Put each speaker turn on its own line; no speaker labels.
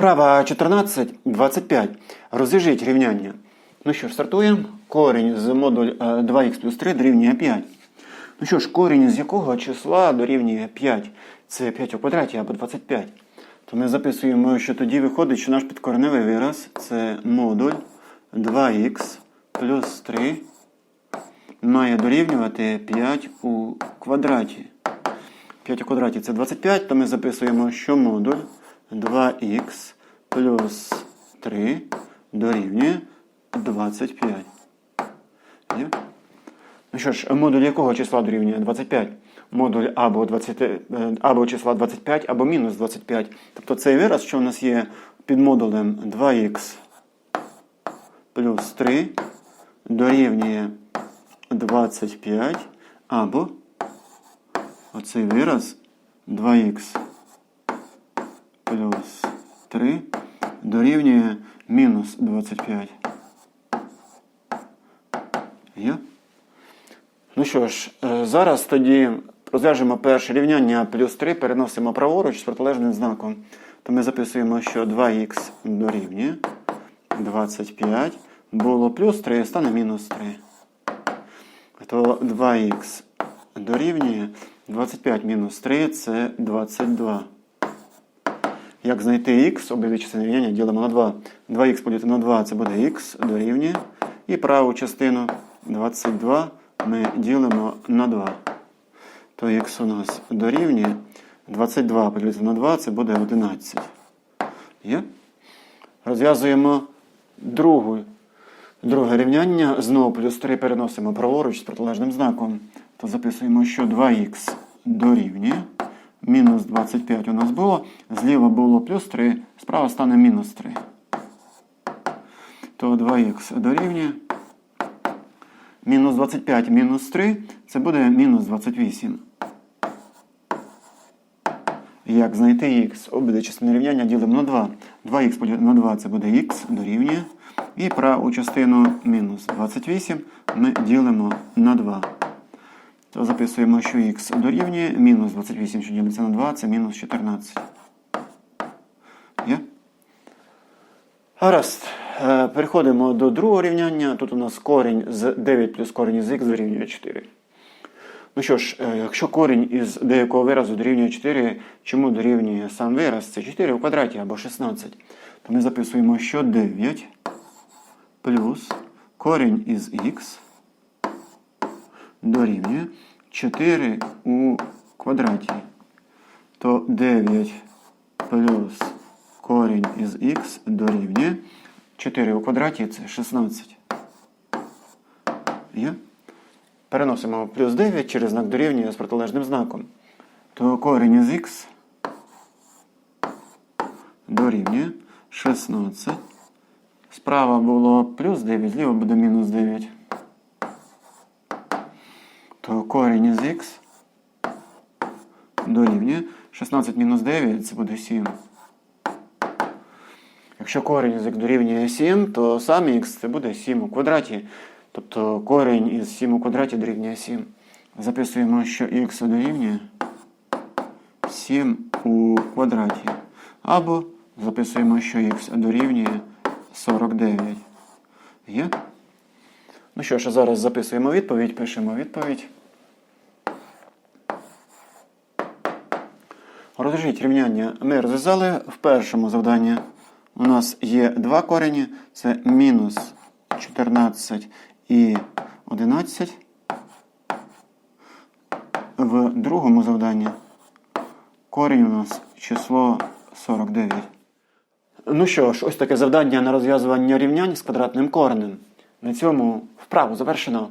Вправа 14, 25. Розв'яжіть рівняння. Ну що ж, стартуємо. Корінь з модуль е, 2х плюс 3 дорівнює 5. Ну що ж, корінь з якого числа дорівнює 5? Це 5 у квадраті або 25. То ми записуємо, що тоді виходить, що наш підкореневий вираз це модуль 2х плюс 3 має дорівнювати 5 у квадраті. 5 у квадраті це 25, то ми записуємо, що модуль 2х плюс 3 дорівнює 25. Є? Ну що ж, модуль якого числа дорівнює 25? Модуль або, 20, е, або числа 25, або мінус 25. Тобто цей вираз, що у нас є під модулем 2х плюс 3 дорівнює 25, або оцей вираз 2х плюс 3 дорівнює мінус 25. Є? Ну що ж, е, зараз тоді розв'яжемо перше рівняння плюс 3, переносимо праворуч з протилежним знаком. То ми записуємо, що 2х дорівнює 25. Було плюс 3, стане мінус 3. То 2х дорівнює 25 мінус 3 це 22. Як знайти х, обидві частини рівняння ділимо на 2. 2х поділити на 2 це буде х дорівнює. І праву частину 22 ми ділимо на 2. То х у нас дорівнює 22 поділити на 2 це буде 11. Є? Розв'язуємо другу, друге рівняння. Знову плюс 3 переносимо праворуч з протилежним знаком. То записуємо, що 2х дорівнює. Мінус 25 у нас було. Зліва було плюс 3, справа стане мінус 3. То 2х дорівнює. Мінус 25 мінус 3 це буде мінус 28. Як знайти х? Обидві частини рівняння ділимо на 2. 2х на 2 це буде х дорівнює. І праву частину мінус 28 ми ділимо на 2. То записуємо, що х дорівнює мінус 28, що ділиться на 2, це мінус 14. Є? Гаразд. Е, Переходимо до другого рівняння. Тут у нас корінь з 9 плюс корінь із х дорівнює 4. Ну що ж, е, якщо корінь із деякого виразу дорівнює 4, чому дорівнює сам вираз? Це 4 у квадраті або 16. То ми записуємо, що 9 плюс корінь із х дорівнює 4 у квадраті. То 9 плюс корінь із х дорівнює 4 у квадраті це 16. Є? Переносимо плюс 9 через знак дорівнює з протилежним знаком. То корінь із х дорівнює 16. Справа було плюс 9, зліва буде мінус 9. То корінь із х дорівнює 16 мінус 9 це буде 7. Якщо корінь із х дорівнює 7, то сам х це буде 7 у квадраті. Тобто корінь із 7 у квадраті дорівнює 7. Записуємо, що х дорівнює 7 у квадраті. Або записуємо, що х дорівнює 49. Є? Ну що ж, зараз записуємо відповідь, пишемо відповідь. Розв'яжіть рівняння ми розв'язали в першому завданні. У нас є два корені, це мінус 14 і 11. В другому завданні корінь у нас число 49. Ну що ж, ось таке завдання на розв'язування рівнянь з квадратним коренем. На цьому вправу завершено.